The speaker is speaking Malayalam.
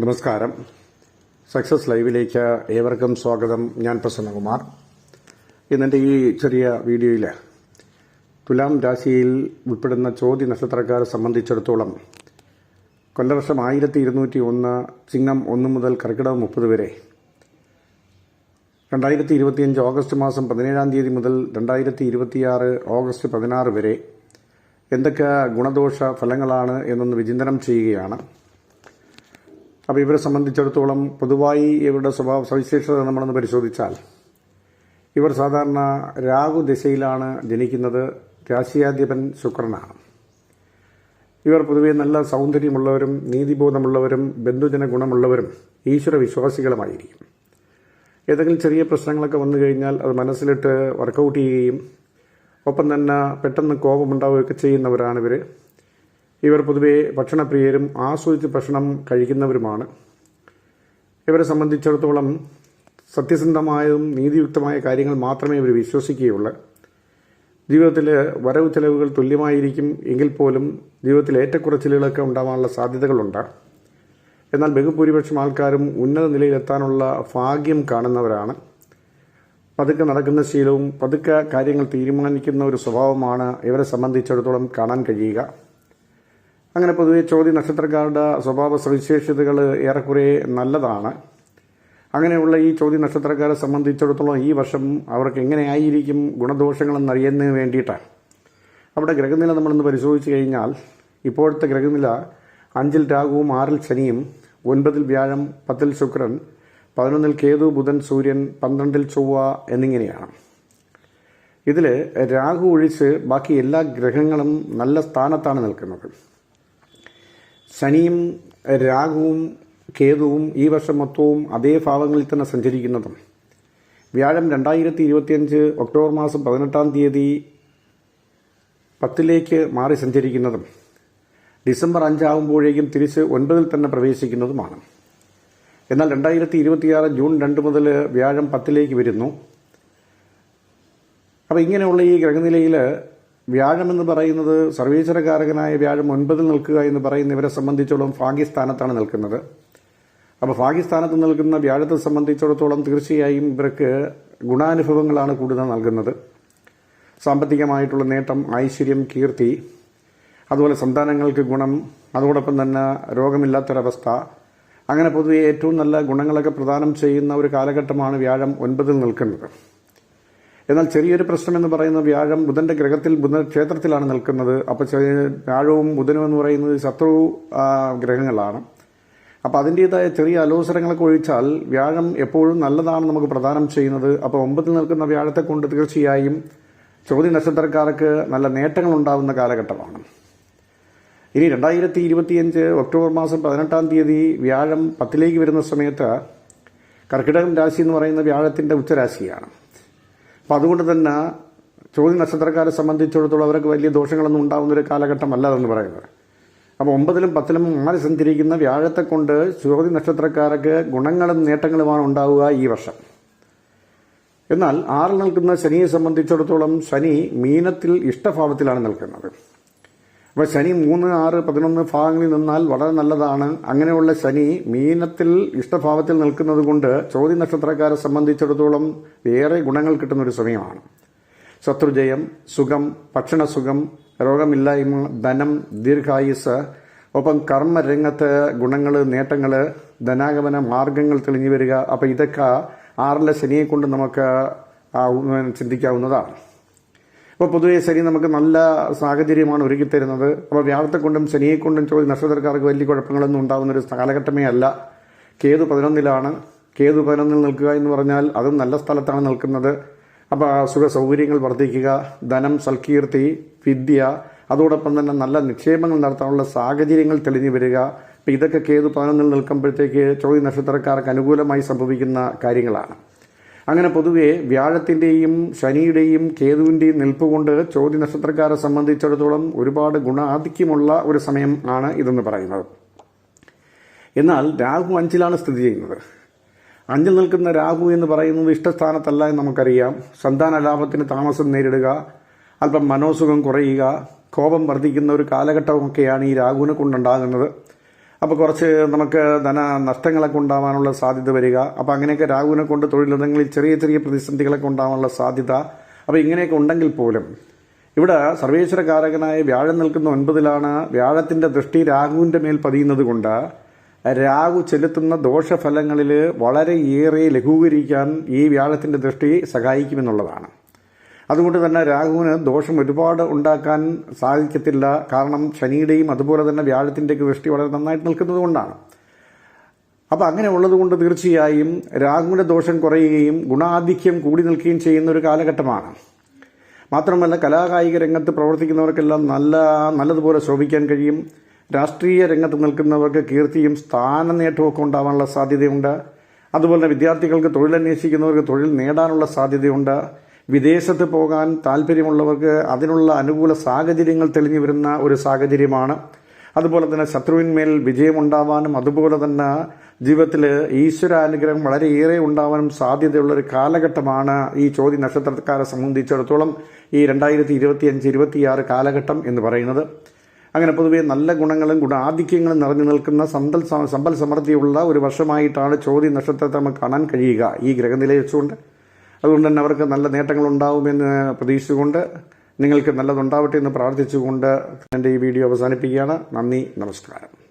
നമസ്കാരം. സക്സസ് ലൈവിലേക്ക് ഏവർക്കും സ്വാഗതം. ഞാൻ പ്രസന്നകുമാർ. ഇന്നെന്റെ ഈ ചെറിയ വീഡിയോയിൽ തുലാം രാശിയിൽ ഉൾപ്പെടുന്ന ചോദ്യ നക്ഷത്രക്കാരെ സംബന്ധിച്ചിടത്തോളം കൊല്ലവർഷം ആയിരത്തി ഇരുന്നൂറ്റി ഒന്ന് ചിങ്ങം ഒന്ന് മുതൽ കർക്കിടകം മുപ്പത് വരെ. രണ്ടായിരത്തി ഇരുപത്തിയഞ്ച് ഓഗസ്റ്റ് മാസം പതിനേഴാം തീയതി മുതൽ രണ്ടായിരത്തി ഇരുപത്തിയാറ് ഓഗസ്റ്റ് പതിനാറ് വരെ എന്തൊക്കെ ഗുണദോഷ ഫലങ്ങളാണ് എന്നൊന്ന് വിചിന്തനം ചെയ്യുകയാണ്. അപ്പോൾ ഇവരെ സംബന്ധിച്ചിടത്തോളം പൊതുവായി ഇവരുടെ സ്വഭാവ സവിശേഷത നമ്മളൊന്ന് പരിശോധിച്ചാൽ ഇവർ സാധാരണ രാഹു ദിശയിലാണ് ജനിക്കുന്നത് രാശിയാധിപൻ ശുക്രനാണ്. ഇവർ പൊതുവെ നല്ല സൗന്ദര്യമുള്ളവരും നീതിബോധമുള്ളവരും ബന്ധുജന ഗുണമുള്ളവരും ഈശ്വര വിശ്വാസികളുമായിരിക്കും. ഏതെങ്കിലും ചെറിയ പ്രശ്നങ്ങളൊക്കെ വന്നു കഴിഞ്ഞാൽ അത് മനസ്സിലിട്ട് വർക്കൗട്ട് ചെയ്യുകയും ഒപ്പം തന്നെ പെട്ടെന്ന് കോപമുണ്ടാവുകയൊക്കെ ചെയ്യുന്നവരാണ് ഇവർ ഇവർ പൊതുവെ ഭക്ഷണപ്രിയരും ആസ്വദിച്ച് ഭക്ഷണം കഴിക്കുന്നവരുമാണ്. ഇവരെ സംബന്ധിച്ചിടത്തോളം സത്യസന്ധമായതും നീതിയുക്തമായ കാര്യങ്ങൾ മാത്രമേ ഇവർ വിശ്വസിക്കുകയുള്ളൂ. ജീവിതത്തിൽ വരവ് ചെലവുകൾ തുല്യമായിരിക്കും എങ്കിൽ പോലും ജീവിതത്തിൽ ഏറ്റക്കുറച്ചിലുകളൊക്കെ ഉണ്ടാവാനുള്ള സാധ്യതകളുണ്ട്. എന്നാൽ ബഹുഭൂരിപക്ഷം ആൾക്കാരും ഉന്നത നിലയിലെത്താനുള്ള ഭാഗ്യം കാണുന്നവരാണ്. പതുക്കെ നടക്കുന്ന ശീലവും പതുക്കെ കാര്യങ്ങൾ തീരുമാനിക്കുന്ന ഒരു സ്വഭാവമാണ് ഇവരെ സംബന്ധിച്ചിടത്തോളം കാണാൻ കഴിയുക. അങ്ങനെ പൊതുവെ ചോതി നക്ഷത്രക്കാരുടെ സ്വഭാവ സവിശേഷതകൾ ഏറെക്കുറെ നല്ലതാണ്. അങ്ങനെയുള്ള ഈ ചോതി നക്ഷത്രക്കാരെ സംബന്ധിച്ചിടത്തോളം ഈ വർഷം അവർക്ക് എങ്ങനെയായിരിക്കും ഗുണദോഷങ്ങളെന്ന് അറിയുന്നതിന് വേണ്ടിയിട്ടാണ് അവിടെ ഗ്രഹനില നമ്മളൊന്ന് പരിശോധിച്ച് കഴിഞ്ഞാൽ ഇപ്പോഴത്തെ ഗ്രഹനില അഞ്ചിൽ രാഹുവും ആറിൽ ശനിയും ഒൻപതിൽ വ്യാഴം പത്തിൽ ശുക്രൻ പതിനൊന്നിൽ കേതു ബുധൻ സൂര്യൻ പന്ത്രണ്ടിൽ ചൊവ്വ എന്നിങ്ങനെയാണ്. ഇതിൽ രാഹു ഒഴിച്ച് ബാക്കി എല്ലാ ഗ്രഹങ്ങളും നല്ല സ്ഥാനത്താണ് നിൽക്കുന്നത്. ശനിയും രാഹുവും കേതുവും ഈ വർഷം മൊത്തവും അതേ ഭാവങ്ങളിൽ തന്നെ സഞ്ചരിക്കുന്നതും. വ്യാഴം രണ്ടായിരത്തി ഇരുപത്തിയഞ്ച് ഒക്ടോബർ മാസം പതിനെട്ടാം തീയതി പത്തിലേക്ക് മാറി സഞ്ചരിക്കുന്നതും. ഡിസംബർ അഞ്ചാകുമ്പോഴേക്കും തിരിച്ച് ഒൻപതിൽ തന്നെ പ്രവേശിക്കുന്നതുമാണ്. എന്നാൽ രണ്ടായിരത്തി ഇരുപത്തിയാറ് ജൂൺ രണ്ട് മുതൽ വ്യാഴം പത്തിലേക്ക് വരുന്നു. അപ്പോൾ ഇങ്ങനെയുള്ള ഈ ഗ്രഹനിലയിൽ വ്യാഴം എന്ന് പറയുന്നത് സർവീശ്വരകാരകനായ വ്യാഴം ഒൻപതിൽ നിൽക്കുക എന്ന് പറയുന്ന ഇവരെ സംബന്ധിച്ചോളം ഭാഗ്യസ്ഥാനത്താണ് നിൽക്കുന്നത്. അപ്പോൾ ഭാഗ്യസ്ഥാനത്ത് നിൽക്കുന്ന വ്യാഴത്തെ സംബന്ധിച്ചിടത്തോളം തീർച്ചയായും ഇവർക്ക് ഗുണാനുഭവങ്ങളാണ് കൂടുതൽ നൽകുന്നത്. സാമ്പത്തികമായിട്ടുള്ള നേട്ടം ഐശ്വര്യം കീർത്തി അതുപോലെ സന്താനങ്ങൾക്ക് ഗുണം അതോടൊപ്പം തന്നെ രോഗമില്ലാത്തൊരവസ്ഥ. അങ്ങനെ പൊതുവെ ഏറ്റവും നല്ല ഗുണങ്ങളൊക്കെ പ്രദാനം ചെയ്യുന്ന ഒരു കാലഘട്ടമാണ് വ്യാഴം ഒൻപതിൽ നിൽക്കുന്നത്. എന്നാൽ ചെറിയൊരു പ്രശ്നം എന്ന് പറയുന്നത് വ്യാഴം ബുധന്റെ ഗ്രഹത്തിൽ ബുധ ക്ഷേത്രത്തിലാണ് നിൽക്കുന്നത്. അപ്പോൾ വ്യാഴവും ബുധനും എന്ന് പറയുന്നത് ശത്രു ഗ്രഹങ്ങളാണ്. അപ്പോൾ അതിന്റെതായ ചെറിയ അലോസരങ്ങളൊക്കെ ഒഴിച്ചാൽ വ്യാഴം എപ്പോഴും നല്ലതാണ് നമുക്ക് പ്രദാനം ചെയ്യുന്നത്. അപ്പോൾ ഒമ്പതിൽ നിൽക്കുന്ന വ്യാഴത്തെ കൊണ്ട് തീർച്ചയായും ചോദ്യ നക്ഷത്രക്കാർക്ക് നല്ല നേട്ടങ്ങൾ ഉണ്ടാകുന്ന കാലഘട്ടമാണ്. ഇനി രണ്ടായിരത്തി ഇരുപത്തിയഞ്ച് ഒക്ടോബർ മാസം പതിനെട്ടാം തീയതി വ്യാഴം പത്തിലേക്ക് വരുന്ന സമയത്ത് കർക്കിടകം രാശി എന്ന് പറയുന്ന വ്യാഴത്തിന്റെ ഉച്ചരാശിയാണ്. അപ്പം അതുകൊണ്ട് തന്നെ ചോദ്യ നക്ഷത്രക്കാരെ സംബന്ധിച്ചിടത്തോളം അവർക്ക് വലിയ ദോഷങ്ങളൊന്നും ഉണ്ടാകുന്ന ഒരു കാലഘട്ടമല്ല എന്ന് പറയുന്നത്. അപ്പോൾ ഒമ്പതിലും പത്തിലും മാറി സഞ്ചരിക്കുന്ന വ്യാഴത്തെ കൊണ്ട് ചോദ്യ നക്ഷത്രക്കാർക്ക് ഗുണങ്ങളും നേട്ടങ്ങളുമാണ് ഉണ്ടാവുക ഈ വർഷം. എന്നാൽ ആറിൽ നിൽക്കുന്ന ശനിയെ സംബന്ധിച്ചിടത്തോളം ശനി മീനത്തിൽ ഇഷ്ടഭാവത്തിലാണ് നിൽക്കുന്നത്. അപ്പോൾ ശനി മൂന്ന് ആറ് പതിനൊന്ന് ഭാഗങ്ങളിൽ നിന്നാൽ വളരെ നല്ലതാണ്. അങ്ങനെയുള്ള ശനി മീനത്തിൽ ഇഷ്ടഭാവത്തിൽ നിൽക്കുന്നത് കൊണ്ട് ചോദ്യ നക്ഷത്രക്കാരെ സംബന്ധിച്ചിടത്തോളം ഏറെ ഗുണങ്ങൾ കിട്ടുന്ന ഒരു സമയമാണ്. ശത്രുജയം സുഖം ഭക്ഷണസുഖം രോഗമില്ലായ്മ ധനം ദീർഘായുസ് ഒപ്പം കർമ്മരംഗത്ത് ഗുണങ്ങൾ നേട്ടങ്ങൾ ധനാഗമന മാർഗങ്ങൾ തെളിഞ്ഞു വരിക. അപ്പോൾ ഇതൊക്കെ ആറിലെ ശനിയെ കൊണ്ട് നമുക്ക് ചിന്തിക്കാവുന്നതാണ്. അപ്പോൾ പൊതുവെ ശനി നമുക്ക് നല്ല സാഹചര്യമാണ് ഒരുക്കി തരുന്നത്. അപ്പോൾ വ്യാഴത്തെ കൊണ്ടും ശനിയെ കൊണ്ടും ചോദ്യം നക്ഷത്രക്കാർക്ക് വലിയ കുഴപ്പങ്ങളൊന്നും ഉണ്ടാകുന്ന ഒരു കാലഘട്ടമേ അല്ല. കേതു പതിനൊന്നിലാണ്. കേതു പതിനൊന്നിൽ നിൽക്കുക എന്ന് പറഞ്ഞാൽ അതും നല്ല സ്ഥലത്താണ് നിൽക്കുന്നത്. അപ്പോൾ സുഖ സൗകര്യങ്ങൾ വർദ്ധിക്കുക ധനം സൽകീർത്തി വിദ്യ അതോടൊപ്പം തന്നെ നല്ല നിക്ഷേപങ്ങൾ നടത്താനുള്ള സാഹചര്യങ്ങൾ തെളിഞ്ഞു വരിക. അപ്പം ഇതൊക്കെ കേതു പതിനൊന്നിൽ നിൽക്കുമ്പോഴത്തേക്ക് ചോദ്യ നക്ഷത്രക്കാർക്ക് അനുകൂലമായി സംഭവിക്കുന്ന കാര്യങ്ങളാണ്. അങ്ങനെ പൊതുവെ വ്യാഴത്തിന്റെയും ശനിയുടെയും കേതുവിന്റെയും നിൽപ്പ് കൊണ്ട് ചോദ്യ നക്ഷത്രക്കാരെ സംബന്ധിച്ചിടത്തോളം ഒരുപാട് ഗുണാധിക്യമുള്ള ഒരു സമയം ആണ് ഇതെന്ന് പറയുന്നത്. എന്നാൽ രാഹു അഞ്ചിലാണ് സ്ഥിതി ചെയ്യുന്നത്. അഞ്ചിൽ നിൽക്കുന്ന രാഹു എന്ന് പറയുന്നത് ഇഷ്ടസ്ഥാനത്തല്ല എന്ന് നമുക്കറിയാം. സന്താന ലാഭത്തിന് താമസം നേരിടുക അല്പം മനോസുഖം കുറയുക കോപം വർദ്ധിക്കുന്ന ഒരു കാലഘട്ടമൊക്കെയാണ് ഈ രാഹുവിനെ കൊണ്ടുണ്ടാകുന്നത്. അപ്പോൾ കുറച്ച് നമുക്ക് ധന നഷ്ടങ്ങളൊക്കെ ഉണ്ടാവാനുള്ള സാധ്യത വരിക. അപ്പോൾ അങ്ങനെയൊക്കെ രാഹുവിനെ കൊണ്ട് തൊഴിലിടങ്ങളിൽ ചെറിയ ചെറിയ പ്രതിസന്ധികളൊക്കെ ഉണ്ടാവാനുള്ള സാധ്യത. അപ്പോൾ ഇങ്ങനെയൊക്കെ ഉണ്ടെങ്കിൽ പോലും ഇവിടെ സർവേശ്വരകാരകനായ വ്യാഴം നിൽക്കുന്ന ഒൻപതിലാണ് വ്യാഴത്തിന്റെ ദൃഷ്ടി രാഹുവിന്റെ മേൽ പതിയുന്നത് കൊണ്ട് രാഹു ചെലുത്തുന്ന ദോഷഫലങ്ങളിൽ വളരെയേറെ ലഘൂകരിക്കാൻ ഈ വ്യാഴത്തിന്റെ ദൃഷ്ടി സഹായിക്കുമെന്നുള്ളതാണ്. അതുകൊണ്ട് തന്നെ രാഹുവിന് ദോഷം ഒരുപാട് ഉണ്ടാക്കാൻ സാധിക്കത്തില്ല. കാരണം ശനിയുടെയും അതുപോലെ തന്നെ വ്യാഴത്തിന്റെയൊക്കെ ദൃഷ്ടി വളരെ നന്നായിട്ട് നിൽക്കുന്നത് കൊണ്ടാണ്. അപ്പോൾ അങ്ങനെ ഉള്ളതുകൊണ്ട് തീർച്ചയായും രാഹുവിന്റെ ദോഷം കുറയുകയും ഗുണാധിക്യം കൂടി നിൽക്കുകയും ചെയ്യുന്ന ഒരു കാലഘട്ടമാണ്. മാത്രമല്ല കലാകായിക രംഗത്ത് പ്രവർത്തിക്കുന്നവർക്കെല്ലാം നല്ല നല്ലതുപോലെ ശോഭിക്കാൻ കഴിയും. രാഷ്ട്രീയ രംഗത്ത് നിൽക്കുന്നവർക്ക് കീർത്തിയും സ്ഥാന നേട്ടവും ഒക്കെ ഉണ്ടാവാനുള്ള സാധ്യതയുണ്ട്. അതുപോലെ വിദ്യാർത്ഥികൾക്ക് തൊഴിലന്വേഷിക്കുന്നവർക്ക് തൊഴിൽ നേടാനുള്ള സാധ്യതയുണ്ട്. വിദേശത്ത് പോകാൻ താല്പര്യമുള്ളവർക്ക് അതിനുള്ള അനുകൂല സാഹചര്യങ്ങൾ തെളിഞ്ഞു വരുന്ന ഒരു സാഹചര്യമാണ്. അതുപോലെ തന്നെ ശത്രുവിന്മേൽ വിജയമുണ്ടാവാനും അതുപോലെ തന്നെ ജീവിതത്തിൽ ഈശ്വരാനുഗ്രഹം വളരെയേറെ ഉണ്ടാവാനും സാധ്യതയുള്ള ഒരു കാലഘട്ടമാണ് ഈ ചോദ്യ നക്ഷത്രക്കാരെ സംബന്ധിച്ചിടത്തോളം ഈ രണ്ടായിരത്തി ഇരുപത്തി അഞ്ച് ഇരുപത്തിയാറ് കാലഘട്ടം എന്ന് പറയുന്നത്. അങ്ങനെ പൊതുവെ നല്ല ഗുണങ്ങളും ഗുണാധിക്യങ്ങളും നിറഞ്ഞു നിൽക്കുന്ന സമ്പൽ സമ്പൽ സമൃദ്ധിയുള്ള ഒരു വർഷമായിട്ടാണ് ചോദ്യ നക്ഷത്രത്തെ നമുക്ക് കാണാൻ കഴിയുക. ഈ ഗ്രഹനില വെച്ചുകൊണ്ട് അതുകൊണ്ട് തന്നെ അവർക്ക് നല്ല നേട്ടങ്ങൾ ഉണ്ടാവുമെന്ന് പ്രതീക്ഷിച്ചുകൊണ്ട് നിങ്ങൾക്ക് നല്ലതുണ്ടാവട്ടെ എന്ന് പ്രാർത്ഥിച്ചുകൊണ്ട് എന്റെ ഈ വീഡിയോ അവസാനിപ്പിക്കുകയാണ്. നന്ദി നമസ്കാരം.